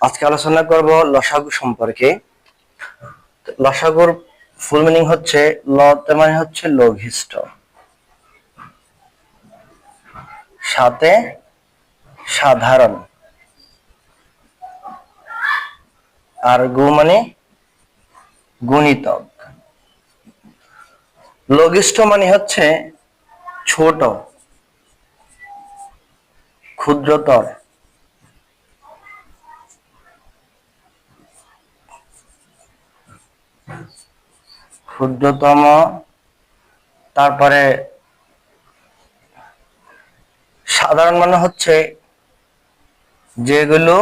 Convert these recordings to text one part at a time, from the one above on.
আজকে আলোচনা করব লসাগু সম্পর্কে। লসাগুর ফুল মিনিং হচ্ছে ল মানে হচ্ছে লঘিষ্ঠ। সাথে সাধারণ। আর গু মানে গুণিতক। লঘিষ্ঠ মানে হচ্ছে ছোট, ক্ষুদ্রতর। ক্ষুদ্রতম, তারপরে সাধারণ মানে হচ্ছে যেগুলো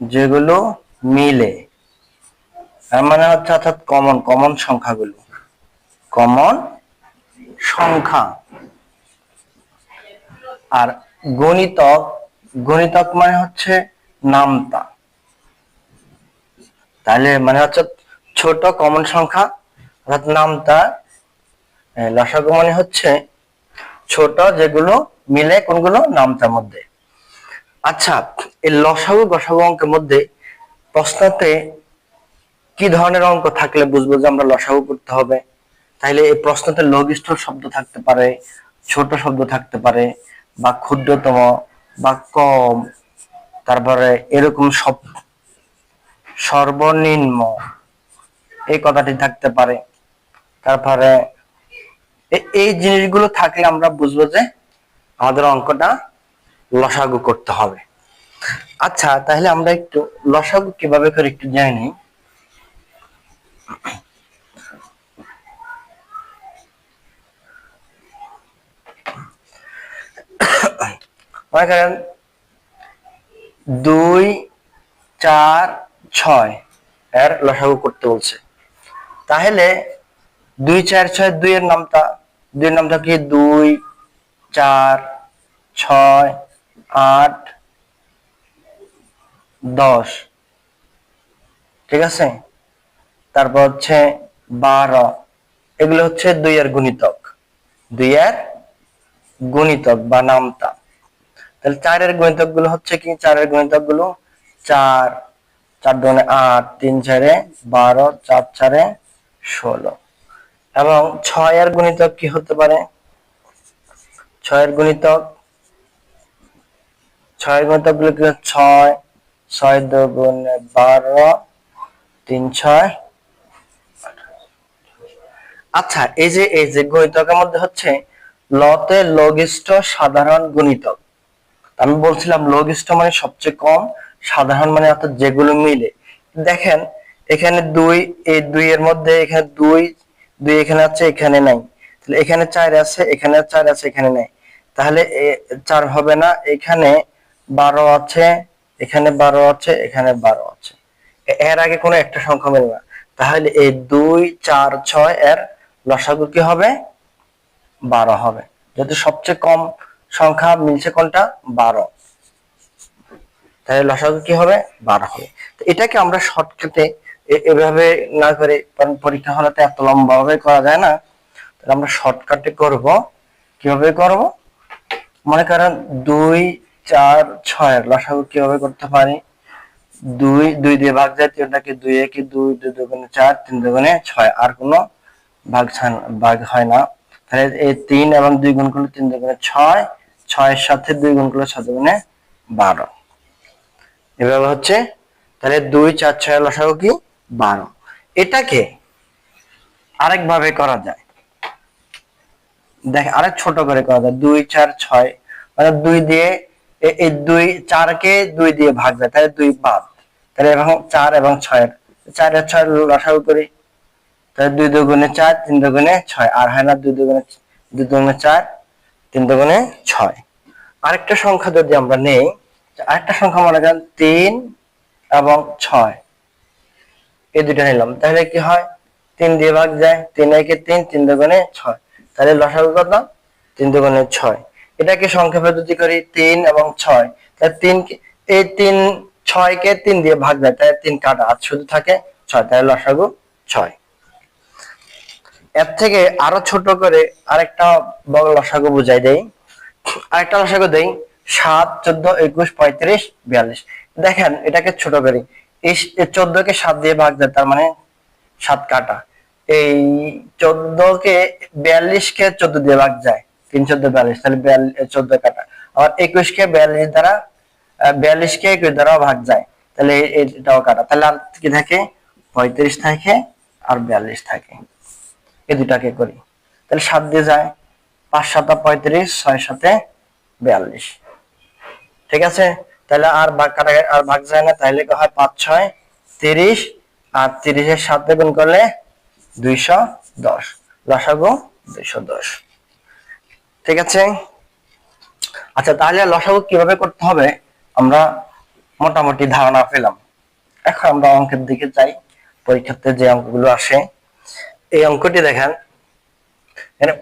যেগুলো মিলে। তার মানে হচ্ছে অর্থাৎ কমন কমন সংখ্যাগুলো। কমন সংখ্যা। আর গণিতক গণিতক মানে হচ্ছে নামতা। তাহলে মানে হচ্ছে ছোট কমন সংখ্যা, অর্থাৎ নামতা লসাগু মানে হচ্ছে ছোট যেগুলো মিলে কোনগুলো? নামতার মধ্যে। আচ্ছা এই লসাগু গসাগু অঙ্কের মধ্যে প্রশ্নতে কি ধরনের অঙ্ক থাকলে বুঝব যে আমরা লসাগু করতে হবে? তাহলে এই প্রশ্নতে লঘিষ্ঠ শব্দ থাকতে পারে, ছোট শব্দ থাকতে পারে, বা ক্ষুদ্রতম, বা কম, তারপরে এরকম সব সর্বনিম্ন। এই কথাটি থাকতে পারে। তারপরে এই জিনিসগুলো থাকলে আমরা বুঝব যে আমাদের অঙ্কটা লসাগু করতে হবে। আচ্ছা তাহলে আমরা একটু লসাগু কীভাবে করে একটু জেনে মনে করেন, দুই, চার ছয় এর লসাগু করতে বলছে। তাহলে দুই চার ছয় দুই এর নামটা দুই নামটা কি? দুই, চার, ছয়, আট, দশ। ঠিক আছে? তারপর হচ্ছে বারো। এগুলো হচ্ছে দুই এর গুণিতক। দুই এর গুণিতক বা নামতা। তাহলে চারের গুণিতকগুলো হচ্ছে কি? চারের গুণিতকগুলো চার। চার দুনে আট, তিন চারে বারো, চার চারে ষোলো। এবং ছয়ের গুণিতক কি হতে পারে? ছয়ের গুণিতক ছয়ের গুণিতকগুলো কি? ছয় ছয় দুগুণে বারো, তিন ছয় আচ্ছা এই যে এই যে গুণিতকের মধ্যে হচ্ছে লতে লঘিষ্ঠ সাধারণ গুণিতক। আমি বলছিলাম লঘিষ্ঠ মানে সবচেয়ে কম সাধারণ মানে অর্থাৎ যেগুলো মিলে। দেখেন, এখানে দুই, এই দুই এর মধ্যে এখানে দুই দুই এখানে আছে, এখানে নাই। তাহলে এখানে চার আছে, এখানে চার আছে, এখানে নাই। তাহলে চার হবে না, এখানে বারো আছে, এখানে বারো আছে, এখানে বারো আছে। এর আগে কোনো একটা সংখ্যা মেলে না। তাহলে এই দুই, চার, ছয় এর লসাগু কি হবে? বারো হবে। যেহেতু সবচেয়ে কম সংখ্যা মিলছে কোনটা? বারো। তাহলে লসাগু কি হবে? বারো হবে। এটাকে আমরা শর্টকাটে এভাবে না করে, কারণ পরীক্ষা হলে তো এত লম্বা ভাবে করা যায় না। তাহলে আমরা শর্টকাটে করব। কীভাবে করব? মনে করেন দুই, চার, ছয়, লসাগু কীভাবে করতে পারি? দুই দুই দিয়ে ভাগ যায় তিনটাকে দুই একে দুই দুই দুগুণে চার, তিন দুগুণে ছয়। আর কোনো ভাগ ভাগ হয় না। তাহলে এই তিন এবং দুই গুণ করলে তিন দুগুণে ছয়, ছয়ের সাথে দুই গুণ করলে ছয় দুগুণে বারো। এভাবে হচ্ছে, তাহলে দুই, চার, ছয় লসাগু কি? বারো। এটাকে আরেক ভাবে করা যায়। দেখ, আরেক ছোট করে করা যায়। দুই, চার, ছয় মানে দুই দিয়ে এই দুই, চারকে দুই দিয়ে ভাগ যায়, তাহলে দুই বাদ। তাহলে এবং চার এবং ছয়ের, চার আর ছয় লসাগু করি। তাহলে দুই দুগুণে চার, তিন দুগুণে ছয়। আর হয় না দুই দুগুণে দুই দুগুণে চার, তিন দুগুণে ছয়। আরেকটা সংখ্যা যদি আমরা নেই আরেকটা সংখ্যা মনে করেন তিন এবং ছয়। এই দুটো নিলাম। তাহলে কি হয়? তিন দিয়ে ভাগ যায়, তিন একে তিন তিন দুগুণে ছয়। তাহলে লসাগু কত? তিন দুগুণে ছয়। এটাকে সংক্ষেপে যদি করি, তিন এবং ছয়, তাহলে তিন কে- এই তিন, ছয়কে তিন দিয়ে ভাগ যায়, তাহলে তিন কাটা। আর শুধু থাকে ছয়, তাহলে লসাগু ছয়। এর থেকে আরও ছোট করে আরেকটা বড় লসাগু বুঝাই দেই। আরেকটা লসাগু দেই। সাত, চোদ্দ, একুশ, পঁয়ত্রিশ, বিয়াল্লিশ। দেখেন, এটাকে ছোট করি। এই চোদ্দ কে সাত দিয়ে ভাগ যায় তার মানে সাত কাটা। এই চোদ্দ কে বিয়াল্লিশ কে চোদ্দ দিয়ে ভাগ যায়। তিন, চোদ্দ, বিয়াল্লিশ, তাহলে চোদ্দ কাটা। আবার একুশ কে বিয়াল্লিশ দ্বারা বিয়াল্লিশ কে একুশ দ্বারা ভাগ যায়। তাহলে এটাও কাটা। তাহলে আর কি থাকে? পঁয়ত্রিশ থাকে আর বিয়াল্লিশ থাকে। এই দুটাকে করি। তাহলে সাত দিয়ে যায়। পাঁচ সাতা পঁয়ত্রিশ, ছয় সাথে বিয়াল্লিশ। ঠিক আছে? তাহলে আর ভাগ কাটা আর ভাগ যায় না, তাহলে হয় পাঁচ, ছয়, তিরিশ, আর তিরিশের সাথে গুণ করলে দুইশো দশ। লসাগু দুইশো দশ। ঠিক আছে? আচ্ছা তাহলে লসাগু কীভাবে করতে হবে? আমরা মোটামুটি ধারণা পেলাম। এখন আমরা অঙ্কের দিকে যাই। পরীক্ষাতে যে অঙ্কগুলো আসে, এই অঙ্কটি দেখেন।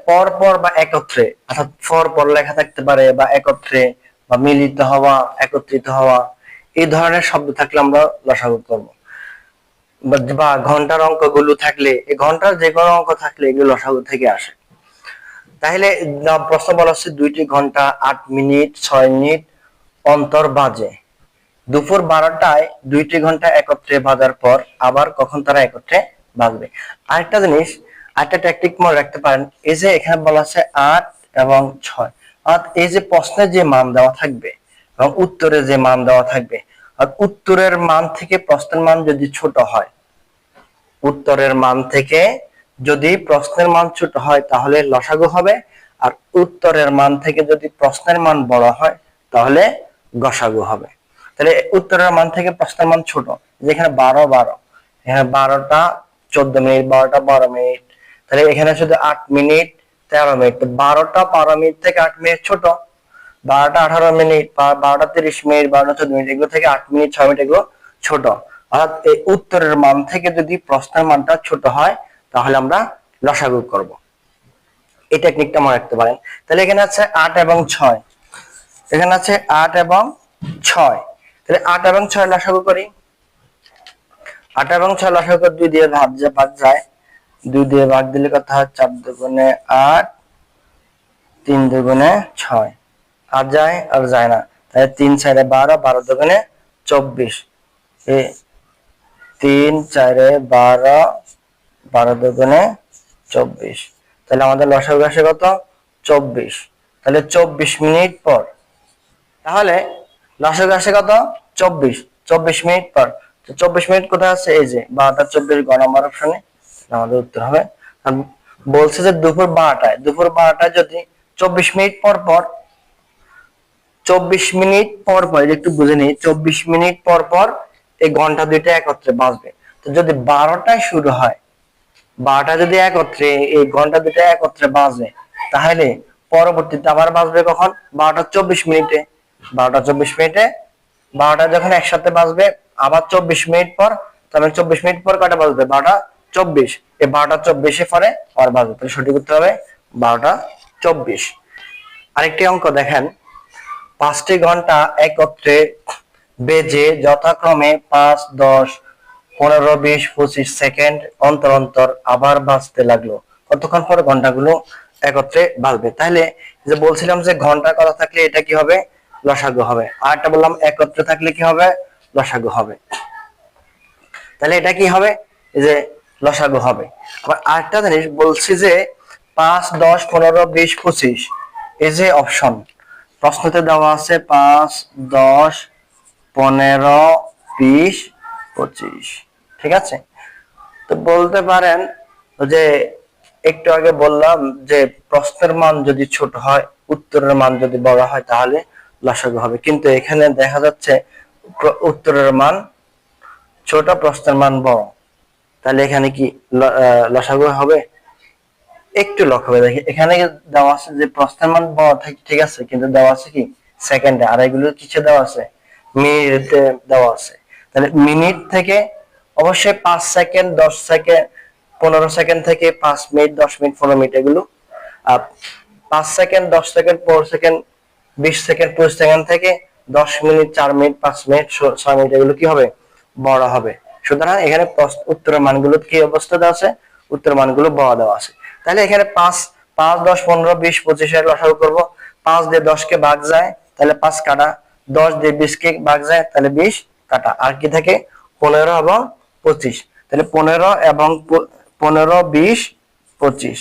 পর পর বা একত্রে, অর্থাৎ পর পর লেখা থাকতে পারে বা একত্রে বা মিলিত হওয়া, একত্রিত হওয়া, এই ধরনের শব্দ থাকলে আমরা লসাগু করব। বা ঘণ্টার অঙ্কগুলো থাকলে, এই ঘণ্টার যে কোনো অঙ্ক থাকলে এগুলো লসাগু থেকে আসে। তাহলে প্রশ্ন বলা হচ্ছে দুইটি ঘণ্টা আট মিনিট, ছয় মিনিট অন্তর বাজে। দুপুর বারোটায় দুইটি ঘণ্টা একত্রে বাজার পর আবার কখন তারা একত্রে বাজবে? আরেকটা জিনিস, আরেকটা ট্যাকটিক মনে রাখতে পারেন, এই যে এখানে বলা আছে আট এবং ছয়। অর্থাৎ এই যে প্রশ্নের যে মান দেওয়া থাকবে এবং উত্তরে যে মান দেওয়া থাকবে, আর উত্তরের মান থেকে প্রশ্নের মান যদি ছোট হয়, উত্তরের মান থেকে যদি প্রশ্নের মান ছোট হয় তাহলে লসাগু হবে, আর উত্তরের মান থেকে যদি প্রশ্নের মান বড় হয় তাহলে গসাগু হবে। তাহলে উত্তরের মান থেকে প্রশ্নের মান ছোট, যেখানে বারো বারো, এখানে বারোটা চোদ্দ মিনিট, বারোটা বারো মিনিট, তাহলে এখানে শুধু আট মিনিট তেরো মিনিট। বারোটা বারো মিনিট থেকে আট মিনিট ছোট, বারোটা আঠারো মিনিট বারোটা তিরিশ মিনিট, বারোটা চোদ্দ মিনিট, এগুলো থেকে আট মিনিট, ছয় মিনিট এগুলো ছোট। অর্থাৎ এই উত্তরের মান থেকে যদি প্রশ্নের মানটা ছোট হয়, তাহলে আমরা লসাগু করব। এই টেকনিকটা মনে রাখতে পারেন। তাহলে এখানে আছে আট এবং ছয়। এখানে আছে আট এবং ছয়। তাহলে আট এবং ছয় লসাগু করি। আট এবং ছয় লসাগু দুই দিয়ে ভাগ যায় দুই দিয়ে ভাগ দিলে কথা হয়? চার দুগুণে আট, তিন দুগুণে ছয়। আর যায় আর যায় না। তাহলে তিন চারে বারো বারো দুগুণে চব্বিশ। তিন চারে বারো বারো দুগুণে চব্বিশ। তাহলে আমাদের লসাগু আসে কত? চব্বিশ। তাহলে চব্বিশ মিনিট পর। তাহলে লসাগু আসে কত? চব্বিশ। চব্বিশ মিনিট পর। চব্বিশ মিনিট কোথায় আছে? এই যে, বারোটা চব্বিশ গ নম্বর অপশনে। আমাদের উত্তর হবে। বলছে যে দুপুর বারোটায়। দুপুর বারোটায় যদি চব্বিশ মিনিট পর পর, চব্বিশ মিনিট পর পর একটু বুঝে নিই, চব্বিশ মিনিট পর পর এই ঘণ্টা দুইটা একত্রে বাজবে। তো যদি বারোটায় শুরু হয় বারোটা যদি একত্রে এই ঘণ্টা দুইটা একত্রে বাজে, তাহলে পরবর্তীতে আবার বাজবে কখন? বারোটা চব্বিশ মিনিটে। বারোটা চব্বিশ মিনিটে। বারোটা যখন একসাথে বাজবে, আবার চব্বিশ মিনিট পর, তাহলে চব্বিশ মিনিট পর কটা বাজবে? বারোটা চব্বিশ। এই বারোটা চব্বিশে পরে আবার বাজবে তাহলে সঠিক করতে হবে বারোটা চব্বিশ। আরেকটি অঙ্ক দেখেন। পাঁচটি ঘণ্টা একত্রে বেজে যথাক্রমে পাঁচ, দশ, পনেরো, বিশ, পঁচিশ সেকেন্ড অন্তর অন্তর আবার বাজতে লাগল। কতক্ষণ পরে ঘন্টাগুলো একত্রে বাজবে তাহলে যে বলছিলাম যে ঘণ্টা কথা থাকলে এটা কি হবে? লসাগু হবে। আর একটা বললাম একত্রে থাকলে কি হবে? লসাগু হবে। তাহলে এটা কি হবে? যে লসাগু হবে। আবার আরেকটা জিনিস বলছি যে পাঁচ, দশ, পনেরো, বিশ, পঁচিশ, এই যে অপশন প্রশ্নতে দেওয়া আছে পাঁচ, দশ, পনেরো, বিশ, পঁচিশ, ঠিক আছে? তো বলতে পারেন যে একটু আগে বললাম যে প্রশ্নের মান যদি ছোট হয়, উত্তরের মান যদি বড় হয়, তাহলে লসাগু হবে। কিন্তু এখানে দেখা যাচ্ছে উত্তরের মান, ছোট প্রশ্নের মান বড়। তাহলে এখানে কি লসাগু হবে? একটু লক্ষ্য করে দেখি। এখানে দেওয়া আছে যে প্রশ্নের মান থাকে ঠিক আছে, কিন্তু দেওয়া আছে কি? সেকেন্ডে। আর এগুলো কিসে দেওয়া আছে? মিনিটে দেওয়া আছে। তাহলে মিনিট থেকে অবশ্যই পাঁচ সেকেন্ড, দশ সেকেন্ড, পনেরো সেকেন্ড থেকে পাঁচ মিনিট, দশ মিনিট, পনেরো মিনিট এগুলো। পাঁচ সেকেন্ড, দশ সেকেন্ড, পনেরো সেকেন্ড, বিশ সেকেন্ড, পঁচিশ সেকেন্ড থেকে দশ মিনিট, চার মিনিট, পাঁচ মিনিট ছয় মিনিট এগুলো কি হবে? বড় হবে। সুতরাং এখানে উত্তরের মানগুলো কি অবস্থা আছে? উত্তর মানগুলো বড় দেওয়া আছে। তাহলে এখানে পাঁচ পাঁচ, দশ, পনেরো, বিশ পঁচিশের লসাগু করব। পাঁচ দিয়ে দশকে ভাগ যায়, তাহলে পাঁচ কাটা। দশ দিয়ে বিশকে ভাগ যায়, তাহলে বিশ কাটা। আর কি থাকে? পনেরো এবং পঁচিশ। তাহলে পনেরো এবং পনেরো, বিশ, পঁচিশ।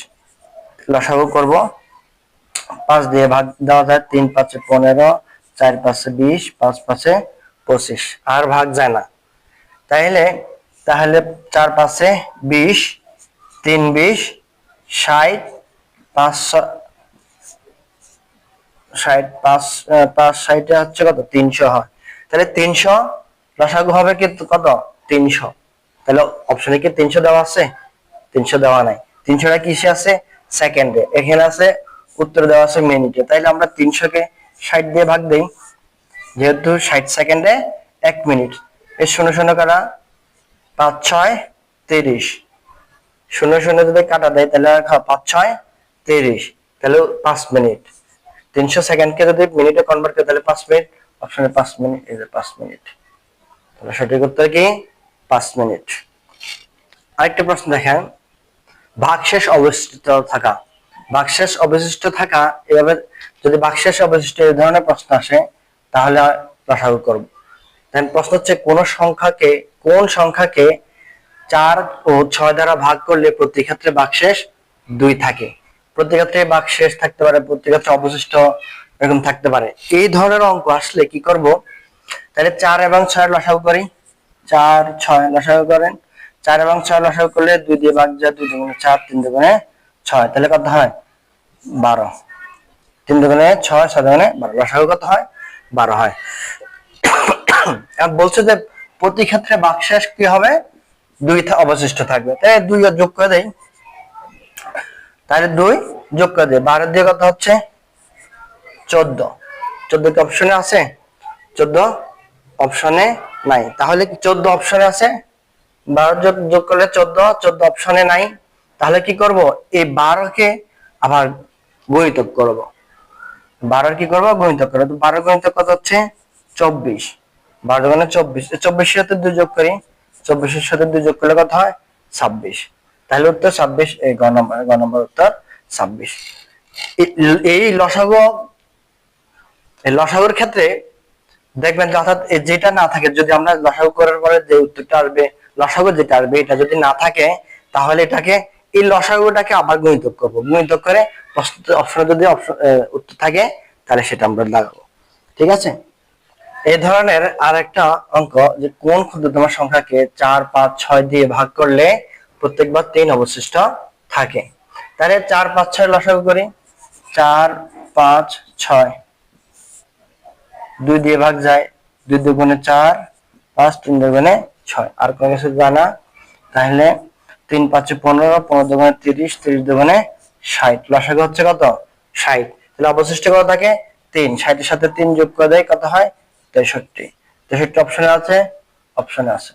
লসাগু করব। পাঁচ দিয়ে ভাগ দেওয়া যায়, তিন পাঁচে পনেরো, চার পাঁচে বিশ, পাঁচ পাঁচে পঁচিশ। আর ভাগ যায় না। তাহলে তাহলে চার পাঁচে বিশ, তিন বিশ, ষাট, পাঁচ ষাট, পাঁচ পাঁচ ষাটে হচ্ছে কত? তিনশো হয়। তাহলে তিনশো লসাগু হবে কিন্তু কত? তিনশো। তাহলে অপশনে কি তিনশো দেওয়া আছে? তিনশো দেওয়া নাই। তিনশোটা কিসে আছে? সেকেন্ডে এখানে আছে, উত্তর দেওয়া আছে মিনিটে তাইলে আমরা তিনশোকে ষাট দিয়ে ভাগ দিই। যেহেতু ষাট সেকেন্ডে এক মিনিট এর শূন্য শূন্য কাটা পাঁচ ছয় তিরিশ। শূন্য শূন্য যদি কাটা দেয় তাহলে পাঁচ ছয় তিরিশ। তাহলে পাঁচ মিনিট। তিনশো সেকেন্ডকে যদি মিনিটে কনভার্ট করে তাহলে পাঁচ মিনিট। অপশনে পাঁচ মিনিট, এই যে পাঁচ মিনিট। তাহলে সঠিক উত্তর কি? পাঁচ মিনিট। আরেকটা প্রশ্ন দেখেন। ভাগশেষ অবশিষ্ট থাকা। ভাগশেষ অবশিষ্ট থাকা এভাবে যদি ভাগশেষ অবশিষ্ট এই ধরনের প্রশ্ন আসে, তাহলে লসাগু করব দেন প্রশ্ন হচ্ছে, কোন সংখ্যাকে কোন সংখ্যাকে চার ও ছয় দ্বারা ভাগ করলে প্রতি ক্ষেত্রে ভাগশেষ দুই থাকে? প্রতি ক্ষেত্রে ভাগশেষ থাকতে পারে প্রতি ক্ষেত্রে অবশিষ্ট এরকম থাকতে পারে। এই ধরনের অঙ্ক আসলে কি করব? তাহলে চার এবং ছয় লসাগু করি। চার, ছয় লসাগু করেন। চার এবং ছয় লসাগু করলে দুই দিয়ে ভাগ যায় দুই দুগুণে চার, তিন দুগুণে ছয়। তাহলে কত হয়? বারো। তিন দুগুণে ছয় ছয় দুগুণে বারো। লসাগু কত হয়? বারো হয়। বলছে যে প্রতি ক্ষেত্রে বাকশেষ কি হবে? দুই অবশিষ্ট থাকবে। তাই দুই যোগ করে দেয় তাহলে দুই যোগ করে দেয় বারো দিয়ে কত হচ্ছে? চোদ্দ। চোদ্দ কি অপশনে আছে? চোদ্দ অপশনে নাই। তাহলে কি চোদ্দ অপশনে আছে? বারো যোগ যোগ করলে চোদ্দ চোদ্দ অপশনে নাই। তাহলে কি করব? এই বারোকে আবার গণিতক করব। বারোর কি করব? গণিতক করব। বারো গণিতক কত হচ্ছে? চব্বিশ। বারো মানে চব্বিশ চব্বিশের সাথে দুই যোগ করি, চব্বিশের সাথে দুই যোগ করলে কত হয়? ছাব্বিশ। তাহলে উত্তর ছাব্বিশ, এই গ নম্বর গ নম্বর উত্তর ছাব্বিশ। এই- লসাগু, এই লসাগুর ক্ষেত্রে দেখবেন অর্থাৎ যেটা না থাকে, যদি আমরা লসাগু করার পরে যে উত্তরটা আসবে, লসাগু যেটা আসবে, এটা যদি না থাকে, তাহলে এটাকে, এই লসাগুটাকে আবার গণিতক করব। গণিতক করে অপশনে যদি অপশন উত্তর থাকে, তাহলে সেটা আমরা লাগাবো। ঠিক আছে? এই ধরনের আর একটা অঙ্ক যে কোন ক্ষুদ্রতম সংখ্যাকে চার, পাঁচ, ছয় দিয়ে ভাগ করলে প্রত্যেকবার তিন অবশিষ্ট থাকে। তাহলে চার, পাঁচ, ছয় লসাগু করি। চার, পাঁচ, ছয়। দুই দিয়ে ভাগ যায়। দুই দুগুণে চার, পাঁচ, তিন দুগুণে ছয়। আর কোনো কিছু জানা? তাহলে তিন, পাঁচে, পনেরো পনেরো দুগুণে তিরিশ তিরিশ দুগুণে ষাট। লসাগু হচ্ছে কত? ষাট। তাহলে অবশিষ্ট কত থাকে? তিন। ষাটের সাথে তিন যোগ করে দেয়, কত হয়? তেষট্টি। তেষট্টি অপশনে আছে অপশনে আছে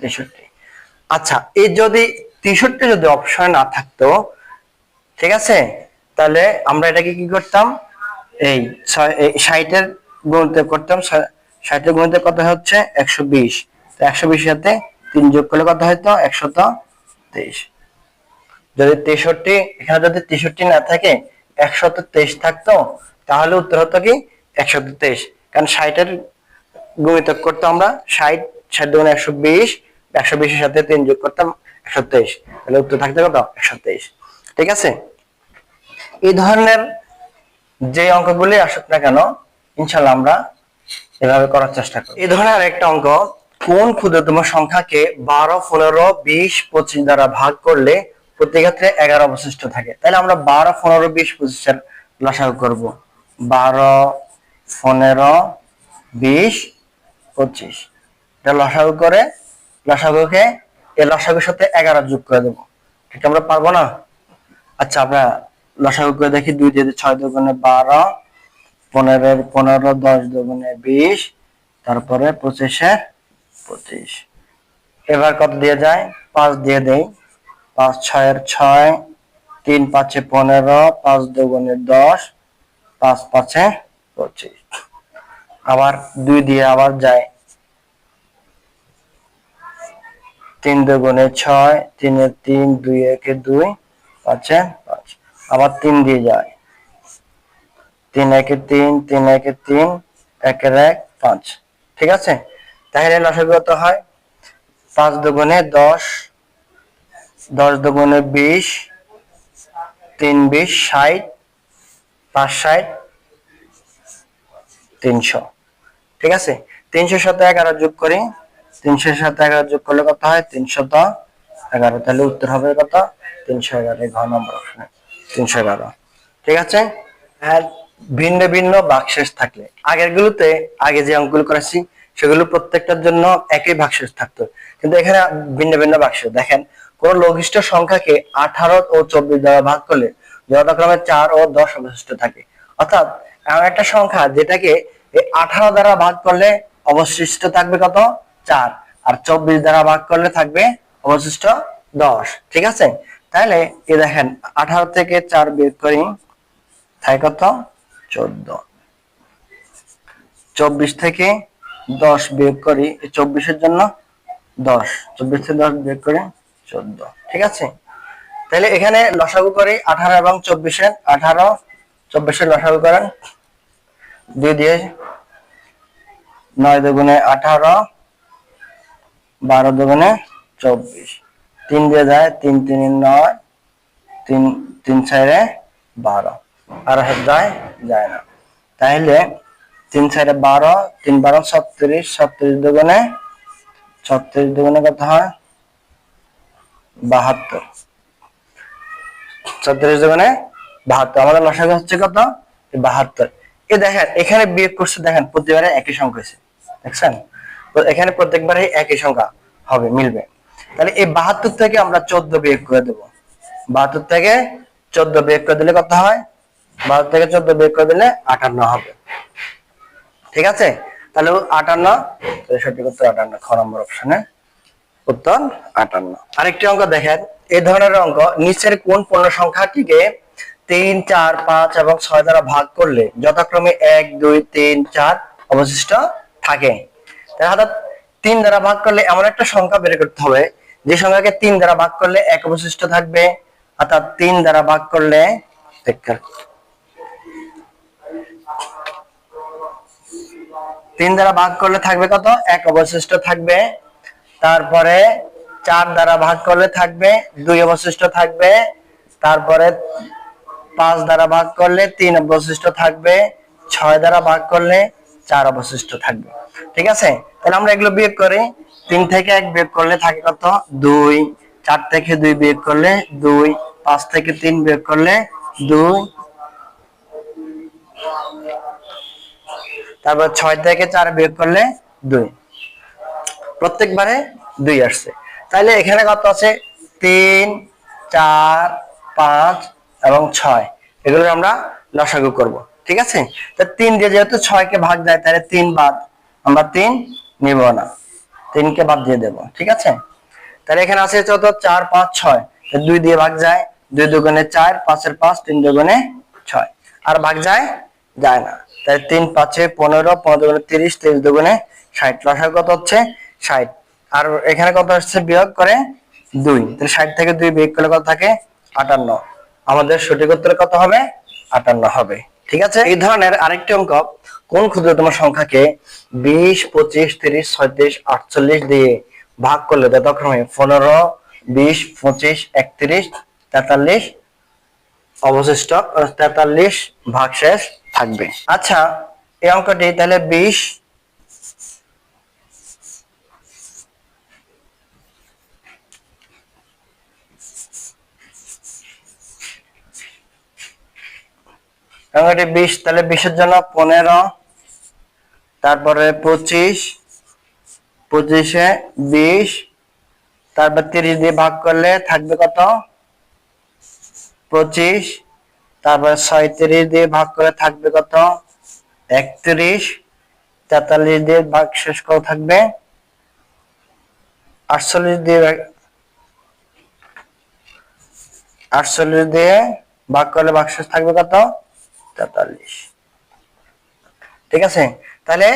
তেষট্টি। আচ্ছা এই যদি তেষট্টি যদি অপশনে না থাকতো, ঠিক আছে? তাহলে আমরা এটাকে কি করতাম? এই ষাটের গুণিত করতাম ষাটের গুণিত কত হচ্ছে? একশো বিশ। তো একশো বিশ সাথে তিন যোগ করলে কত হয়তো একশত তেইশ। যদি তেষট্টি, এখানে যদি তেষট্টি না থাকে, একশত তেইশ থাকতো, তাহলে উত্তর হতো কি? একশত তেইশ। কারণ ষাটের গুণিত করতাম আমরা ষাট ষাট দুগুণ একশো বিশ, একশো বিশের সাথে তিন যোগ করতাম একশো তেইশ। তাহলে উত্তর থাকতে কত? একশো তেইশ। ঠিক আছে? এই ধরনের যে অঙ্কগুলি আসুক না কেন ইনশাল্লাহ আমরা এভাবে করার চেষ্টা করি এই ধরনের আরেকটা অঙ্ক, কোন ক্ষুদ্রতম সংখ্যাকে বারো, পনেরো, বিশ, পঁচিশ দ্বারা ভাগ করলে প্রতি ক্ষেত্রে এগারো অবশিষ্ট থাকে? তাহলে আমরা বারো, পনেরো, বিশ, পঁচিশের লসাগু করব। বারো, পনেরো, বিশ পঁচিশ। এটা লসাগু করে, লসাগুকে, এই লসাগুর সাথে এগারো যোগ করে দেবো। এটা আমরা পারব না? আচ্ছা আমরা লসাগু করে দেখি, দুই দিয়ে ছয় দুগুণে বারো, পনেরো পনেরো, দশ দুগুণে বিশ, তারপরে পঁচিশে পঁচিশ। এবার কত দিয়ে যায়? পাঁচ দিয়ে দেই। পাঁচ ছয়ের ছয়, তিন পাঁচে পনেরো, পাঁচ দুগুণে দশ, পাঁচ পাঁচে পঁচিশ। আবার দুই দিয়ে আবার যায়। তিন দুগুণে ছয়, তিনে তিন, দুই একে দুই, পাঁচে পাঁচ। আবার তিন দিয়ে যায়। তিন একে তিন তিন একে তিন, একের এক, পাঁচ। ঠিক আছে? তাহলে লসাগু কত হয় পাঁচ দুগুণে দশ দশ দুগুণে বিশ, তিন বিশ ষাট, পাঁচ ষাট, তিনশো। ঠিক আছে? তিনশোর সাথে এগারো যোগ করি তিনশোর সাথে এগারো যোগ করলে কত হয়? তিনশত এগারো। তাহলে উত্তর হবে কত? তিনশো এগারো। ঘ নম্বর অপশনে। তিনশো এগারো। ঠিক আছে? ভিন্ন ভিন্ন বাক্সেস থাকলে। আগের গুলোতে আগে যে অঙ্কগুলো করেছি, সেগুলো প্রত্যেকটার জন্য একই বাক্সেস থাকতো। কিন্তু এখানে ভিন্ন ভিন্ন বাক্স। দেখেন, কোন লঘিষ্ঠ সংখ্যাকে আঠারো ও চব্বিশ দ্বারা ভাগ করলে যথাক্রমে চার ও দশ অবশিষ্ট থাকে। অর্থাৎ এমন একটা সংখ্যা যেটাকে আঠারো দ্বারা ভাগ করলে অবশিষ্ট থাকবে কত? চার। আর চব্বিশ দ্বারা ভাগ করলে থাকবে অবশিষ্ট দশ। ঠিক আছে? তাহলে এই দেখেন, আঠারো থেকে চার বের করি থাকে কত? চোদ্দ। চব্বিশ থেকে দশ বিয়োগ করি চব্বিশের জন্য দশ। চব্বিশ থেকে দশ বিয়োগ করি, চোদ্দ। ঠিক আছে? তাহলে এখানে লসাগু করি আঠারো এবং চব্বিশের। আঠারো, চব্বিশের লসাগু করেন। দুই দিয়ে নয় দুগুণে আঠারো বারো দুগুণে চব্বিশ। তিন দিয়ে যায় তিন তিন নয়, তিন তিন চারে বারো। আর যায় যায় না। তাহলে তিন চারে বারো, তিন বারো ছত্রিশ ছত্রিশ দুগুণে ছত্রিশ দুগুণে কত হয়? বাহাত্তর। ছত্রিশ দুগুণে বাহাত্তর। আমাদের লসাগু হচ্ছে কত? বাহাত্তর। এ দেখেন, এখানে বিয়োগ করছে, দেখেন, প্রতিবারে একই সংখ্যা হয়েছে। দেখছেন? তো এখানে প্রত্যেকবারে একই সংখ্যা হবে, মিলবে। তাহলে এই বাহাত্তর থেকে আমরা চোদ্দ বিয়োগ করে দেবো। বাহাত্তর থেকে চোদ্দ বিয়োগ করে দিলে কত হয়? বাহাত্তর থেকে চোদ্দ বিয়োগ করে দিলে আটান্ন হবে। ঠিক আছে? তাহলে আটান্ন সঠিক উত্তর আটান্ন, খ নম্বর অপশনে উত্তর আটান্ন। আরেকটি অঙ্ক দেখেন এই ধরনের অঙ্ক নিচের কোন পূর্ণ সংখ্যাটিকে তিন, চার, পাঁচ এবং ছয় দ্বারা ভাগ করলে যথাক্রমে এক, দুই, তিন, চার অবশিষ্ট থাকে। অর্থাৎ তিন দ্বারা ভাগ করলে এমন একটা সংখ্যা বের করতে হবে, যে সংখ্যাকে তিন দ্বারা ভাগ করলে এক অবশিষ্ট থাকবে, অর্থাৎ তিন দ্বারা ভাগ করলে তিন দ্বারা ভাগ করলে থাকবে কত? এক অবশিষ্ট থাকবে, তারপরে চার দ্বারা ভাগ করলে থাকবে, দুই অবশিষ্ট থাকবে, তারপরে পাঁচ দ্বারা ভাগ করলে তিন অবশিষ্ট থাকবে, ছয় দ্বারা ভাগ করলে চার অবশিষ্ট থাকবে। ঠিক আছে? তাহলে আমরা এগুলো বিয়োগ করি। তিন থেকে এক বিয়োগ করলে থাকে কত? দুই। চার থেকে দুই বিয়োগ করলে দুই। পাঁচ থেকে তিন বিয়োগ করলে দুই। তারপর ছয় থেকে চার বিয়োগ করলে দুই। প্রত্যেকবারে দুই আসছে। তাহলে এখানে কত আছে? তিন, চার, পাঁচ এবং ছয়। এগুলো আমরা লসাগু করব। ঠিক আছে? তা তিন দিয়ে যেহেতু ছয়কে ভাগ যায় তাহলে তিন বাদ। আমরা তিন নিব না। তিনকে বাদ দিয়ে দেব, ঠিক আছে? তাহলে এখানে আছে চত চার, পাঁচ, ছয়। দুই দিয়ে ভাগ যায়, দুই দুগুণে চার, পাঁচের পাঁচ, তিন দুগুণে ছয়। আর ভাগ যায় যায় না। তাই তিন, পাঁচে পনেরো পনেরো দুগুণে তিরিশ তিরিশ দুগুণে ষাট। লসাগু কত হচ্ছে? ষাট। আর এখানে কত আসছে বিয়োগ করে দুই। তাহলে ষাট থেকে দুই বিয়োগ করলে কত থাকে? আটান্ন। আমাদের সঠিক উত্তর কত হবে? আটান্ন হবে, ঠিক আছে? এই ধরনের আরেকটি অঙ্ক কোন ক্ষুদ্রতম সংখ্যাকে বিশ, পঁচিশ, তিরিশ, ছয়ত্রিশ, আটচল্লিশ দিয়ে ভাগ করলে যথাক্রমে পনেরো, বিশ, পঁচিশ, একত্রিশ, তেতাল্লিশ অবশিষ্ট তেতাল্লিশ ভাগশেষ থাকবে। আচ্ছা এই অঙ্কটি তাহলে বিশ অঙ্কটি বিশ, তাহলে বিশের জন্য পনেরো তারপরে পঁচিশ, পঁচিশে বিশ, তারপর তিরিশ দিয়ে ভাগ করলে থাকবে কত? পঁচিশ, তারপর ছয়ত্রিশ দিয়ে ভাগ করে থাকবে কত? একত্রিশ, তেতাল্লিশ দিয়ে ভাগ শেষ করে থাকবে? আটচল্লিশ দিয়ে আটচল্লিশ দিয়ে ভাগ করলে ভাগ শেষ থাকবে কত? তেতাল্লিশ। ঠিক আছে? তাহলে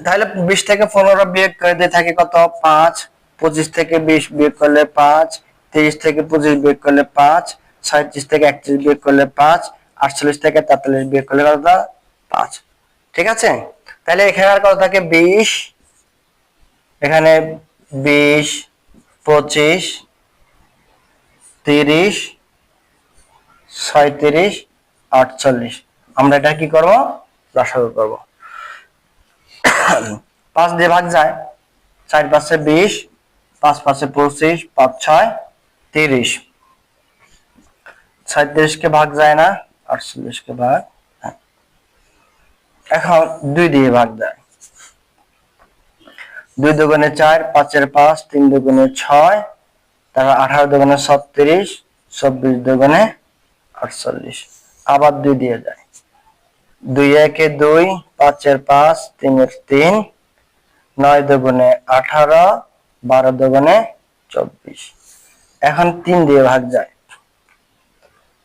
তাহলে বিশ থেকে পনেরো বিয়োগ করে দিয়ে থাকে কত? পাঁচ, পঁচিশ থেকে বিশ বিয়োগ করলে পাঁচ, তিরিশ থেকে পঁচিশ বিয়োগ করলে পাঁচ ছয়ত্রিশ থেকে একত্রিশ বিয়োগ করলে পাঁচ, আটচল্লিশ থেকে তেতাল্লিশ বিয়োগ করলে কত? পাঁচ। ঠিক আছে? তাহলে এখানে আর কত থাকে? বিশ। এখানে বিশ, পঁচিশ, তিরিশ ছয়ত্রিশ আটচল্লিশ। আমরা এটা কি করব? রসাগু করব। পাঁচ দিয়ে ভাগ যায়। চার পাঁচে বিশ, পাঁচ পাঁচে পঁচিশ, পাঁচ ছয়, তিরিশ। ছয়ত্রিশকে ভাগ যায় না, আটচল্লিশকে ভাগ হ্যাঁ। এখন দুই দিয়ে ভাগ দেয়। দুই দুগুণে চার, পাঁচের পাঁচ, তিন দুগুণে ছয়, তারপর আঠারো দুগুণে ছত্রিশ, চব্বিশ দুগুণে আটচল্লিশ। আবার দুই দিয়ে যায়। দুই একে দুই, পাঁচের পাঁচ, তিনের তিন, নয় দুগুণে আঠারো, বারো দুগুণে চব্বিশ। এখন তিন দিয়ে ভাগ যায়।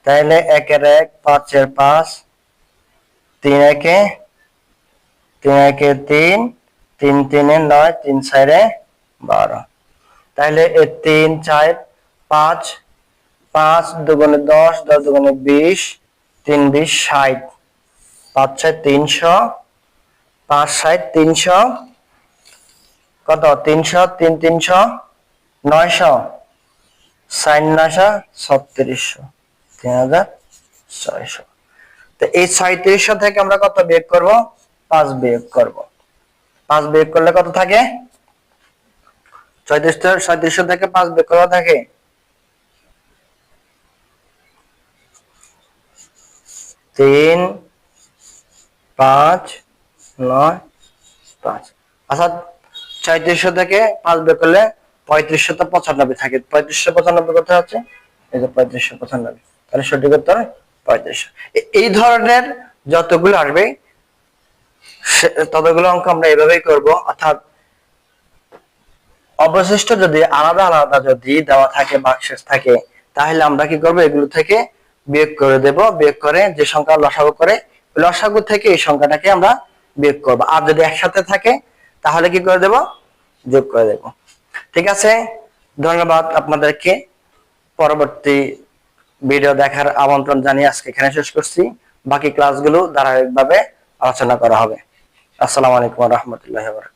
তাইলে একের এক, পাঁচের পাঁচ, তিন একে তিন একে তিন তিন তিনে নয়, তিন চারে বারো। তাহলে এ তিন, চার, পাঁচ পাঁচ দুগুণে দশ দশ দুগুণে বিশ, তিন বিশ ষাট। পাঁচ ছয় তিনশো, পাঁচ ষাট তিনশো, কত? তিনশো, তিন তিনশো, নয়শো নয়শো, ছত্রিশশো, তিন হাজার ছয়শো। তো এই ছয়ত্রিশশো থেকে আমরা কত বিয়োগ করব? পাঁচ বিয়োগ করব। পাঁচ বিয়োগ করলে কত থাকে? ছয়ত্রিশশো ছয়ত্রিশশো থেকে পাঁচ বিয়োগ করা থাকে? তিন পাঁচ, নয়, পাঁচ। আচ্ছা ছয়ত্রিশশো থেকে পাঁচ বের করলে পঁয়ত্রিশশো তো পঁচানব্বই থাকে। পঁয়ত্রিশশো পঁচানব্বই এই যে পঁয়ত্রিশশো পঁচানব্বই। তাহলে সঠিক উত্তর পঁয়ত্রিশশো। এই ধরনের যতগুলো আসবে ততগুলো অঙ্ক আমরা এভাবেই করব। অর্থাৎ অবশিষ্ট যদি আলাদা আলাদা যদি দেওয়া থাকে বাক্সেস থাকে, তাহলে আমরা কি করব? এগুলো থেকে বিয়োগ করে দেব। বিয়োগ করে যে সংখ্যা লসাগু করে লসাগু থেকে এই সংখ্যাটাকে আমরা বিয়োগ করব। আর যদি একসাথে থাকে, তাহলে কি করে দেব? যোগ করে দেব। ঠিক আছে? ধন্যবাদ আপনাদেরকে। পরবর্তী ভিডিও দেখার আমন্ত্রণ জানিয়ে আজকে এখানে শেষ করছি। বাকি ক্লাসগুলো ধারাবাহিকভাবে আলোচনা করা হবে। আসসালামু আলাইকুম রহমতুল্লাহ